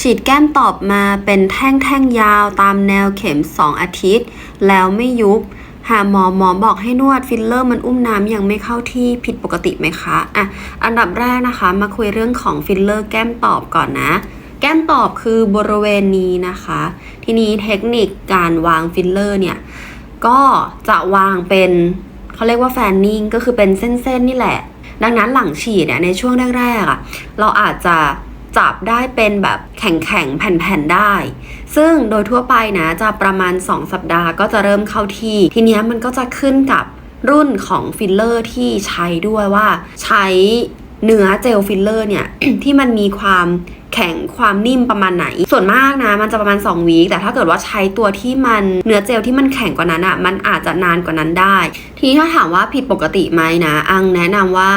ฉีดแก้มตอบมาเป็นแท่งๆยาวตามแนวเข็ม 2 อาทิตย์ แล้วไม่ยุบ หาหมอหมอบอกให้นวดฟิลเลอร์มันอุ้มน้ำยังไม่เข้าที่ผิดปกติไหมคะอะอันดับแรกนะคะ มาคุยเรื่องของฟิลเลอร์แก้มตอบก่อนนะ แก้มตอบคือบริเวณนี้นะคะ ทีนี้เทคนิคการวางฟิลเลอร์เนี่ยก็จะวางเป็นเขาเรียกว่าแฟนนิ่งก็คือเป็นเส้นๆนี่แหละ ดังนั้นหลังฉีดเนี่ยในช่วงแรกๆอะเราอาจจะ จับได้เป็นแบบแข็งๆ แผ่นๆ ได้ ซึ่งโดยทั่วไปนะจะประมาณ 2 สัปดาห์ก็จะเริ่มเข้าที่ ทีนี้มันก็จะขึ้นกับรุ่นของฟิลเลอร์ที่ใช้ด้วยว่า ใช้เนื้อเจลฟิลเลอร์เนี่ย ที่มันมีความแข็งความนิ่มประมาณไหน ส่วนมากนะ มันจะประมาณ 2 วีคแต่ถ้าเกิดว่าใช้ตัวที่มันเนื้อเจลที่มันแข็งกว่านั้นอะ่ะมันอาจจะนานกว่านั้นได้ ทีนี้ถ้าถามว่าผิดปกติไหมนะ อังแนะนำว่า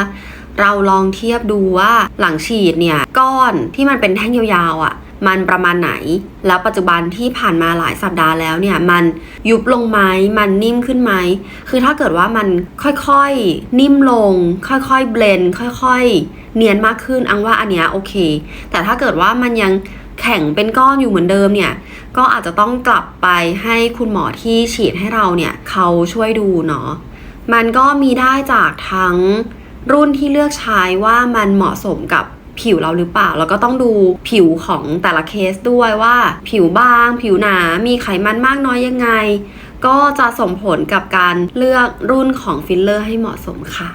เราลองเทียบดูว่าหลังฉีดเนี่ย ก้อนที่มันเป็นแท่งยาวๆอะ่ะ มันประมาณไหน แล้วปัจจุบันที่ผ่านมาหลายสัปดาห์แล้วเนี่ย มันยุบลงไหมมันนิ่มขึ้นไหม คือถ้าเกิดว่ามันค่อยๆ นิ่มลง ค่อยๆ เบลนค่อยๆ เนียนมากขึ้นอังว่าอันเนี้ยโอเค แต่ถ้าเกิดว่ามันยังแข็งเป็นก้อนอยู่เหมือนเดิมเนี่ย ก็อาจจะต้องกลับไปให้คุณหมอที่ฉีดให้เราเนี่ยเขาช่วยดูเนาะ มันก็มีได้จากทั้ง รุ่นที่เลือกใช้ว่ามันเหมาะสมกับผิวเราหรือเปล่า แล้วก็ต้องดูผิวของแต่ละเคสด้วยว่า ผิวบาง ผิวหนา มีไขมันมากน้อยยังไง ก็จะส่งผลกับการเลือกรุ่นของฟิลเลอร์ให้เหมาะสมค่ะ